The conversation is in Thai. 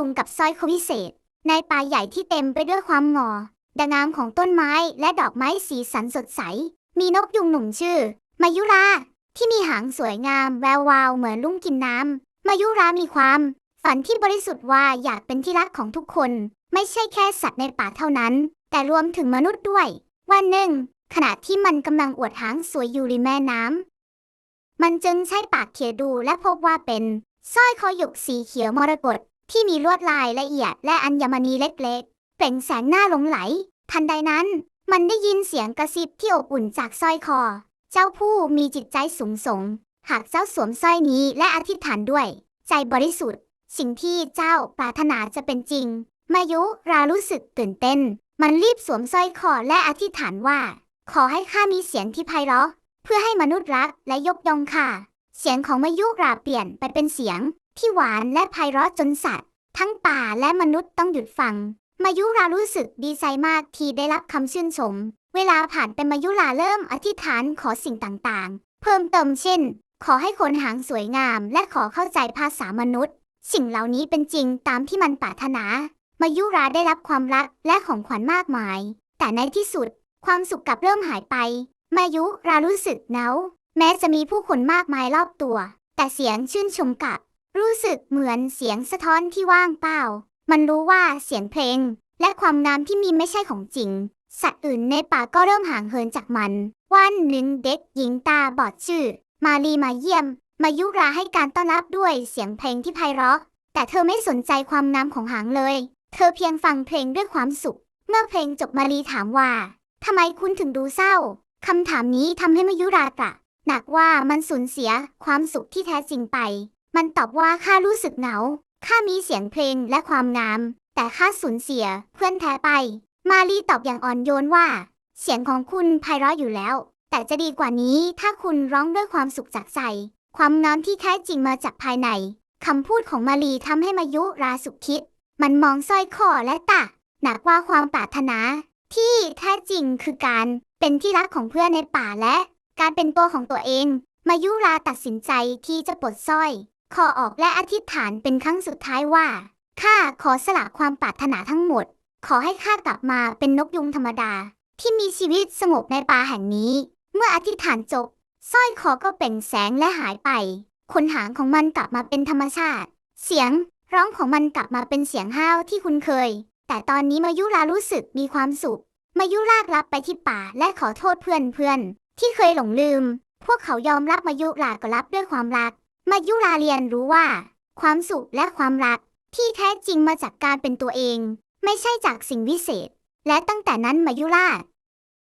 ยุงกับสร้อยคอวิเศษ ในป่าใหญ่ที่เต็มไปด้วยความงอดงามของต้นไม้และดอกไม้สีสันสดใส มีนกยุงหนุ่มชื่อ มายุรา ที่มีหางสวยงามแวววาวเหมือนลุ่งกินน้ำมายุรามีความ ฝันที่บริสุทธิ์ว่าอยากเป็นที่รักของทุกคน ไม่ใช่แค่สัตว์ในป่าเท่านั้น แต่รวมถึงมนุษย์ด้วย วันหนึ่ง ขณะที่มันกำลังอวดหางสวยอยู่ริมแม่น้ำมันจึงใช้ปากเขียดูและพบว่าเป็นสร้อยคอหยกสีเขียวมรกต ที่มีลวดลายละเอียดและอัญมณีเล็กๆ เปล่งแสงหน้าหลงไหล ทันใดนั้น มันได้ยินเสียงกระซิบที่อบอุ่นจากสร้อยคอ เจ้าผู้มีจิตใจสูงส่ง หากเจ้าสวมสร้อยนี้และอธิษฐานด้วย ใจบริสุทธิ์ สิ่งที่เจ้าปรารถนาจะเป็นจริง มายุรารู้สึกตื่นเต้น มันรีบสวมสร้อยคอและอธิษฐานว่า ขอให้ข้ามีเสียงที่ไพเราะ เพื่อให้มนุษย์รักและยกย่องค่ะ เสียงของมายุราเปลี่ยนไปเป็นเสียง ที่หวานและไพเราะจนสัตว์ ทั้งป่าและมนุษย์ต้องหยุดฟัง มายุรารู้สึกดีใจมากที่ได้รับคำชื่นชม เวลาผ่านไปมายุราเริ่มอธิษฐานขอสิ่งต่างๆ เพิ่มเติมเช่น ขอให้คนหางสวยงาม และขอเข้าใจภาษามนุษย์ สิ่งเหล่านี้เป็นจริงตามที่มันปรารถนา มายุราได้รับความรักและของขวัญมากมาย แต่ในที่สุด ความสุขกลับเริ่มหายไป มายุรารู้สึกเหงา แม้จะมีผู้คนมากมายรอบตัว แต่เสียงชื่นชมกับ รู้สึกเหมือนเสียงสะท้อนที่ว่างเปล่า มันรู้ว่าเสียงเพลง และความงามที่มีไม่ใช่ของจริง สัตว์อื่นในป่าก็เริ่มห่างเหินจากมัน วันหนึ่งเด็กหญิงตาบอดชื่อ มาลีมาเยี่ยม มายุราให้การต้อนรับด้วยเสียงเพลงที่ไพเราะ แต่เธอไม่สนใจความงามของหางเลย เธอเพียงฟังเพลงด้วยความสุข เมื่อเพลงจบมาลีถามว่าทำไมคุณถึงดูเศร้าคำถามนี้ทำให้มายุรากะ หนักว่ามันสูญเสียความสุขที่แท้จริงไป มันตอบว่าข้ารู้สึกเหงา ข้ามีเสียงเพลงและความงาม แต่ข้าสูญเสียเพื่อนแท้ไป มาลีตอบอย่างอ่อนโยนว่า เสียงของคุณไพเราะอยู่แล้ว แต่จะดีกว่านี้ถ้าคุณร้องด้วยความสุขจากใจ ความงามที่แท้จริงมาจากภายใน คำพูดของมาลีทำให้มายุราสุขคิด มันมองสร้อยคอและตะหนักว่าความปรารถนา ที่แท้จริงคือการเป็นที่รักของเพื่อนในป่าและ การเป็นตัวของตัวเอง มายุราตัดสินใจที่จะปลดสร้อยคอออกและอธิษฐานเป็นครั้งสุดท้ายว่าข้าขอสละความปรารถนาทั้งหมด ขอให้ข้ากลับมาเป็นนกยุงธรรมดา ที่มีชีวิตสงบในป่าแห่งนี้ เมื่ออธิษฐานจบสร้อยคอก็เปล่งแสงและหายไปขนหางของมันกลับมาเป็นธรรมชาติ เสียงร้องของมันกลับมาเป็นเสียงห้าวที่คุ้นเคย แต่ตอนนี้มายุรารู้สึกมีความสุข มายุรารับไปที่ป่าและขอโทษเพื่อนเพื่อน ที่เคยหลงลืม พวกเขายอมรับมายุราก็รับด้วยความรัก มายุราเรียนรู้ว่า ความสุขและความรัก ที่แท้จริงมาจากการเป็นตัวเอง ไม่ใช่จากสิ่งวิเศษ และตั้งแต่นั้นมายุรา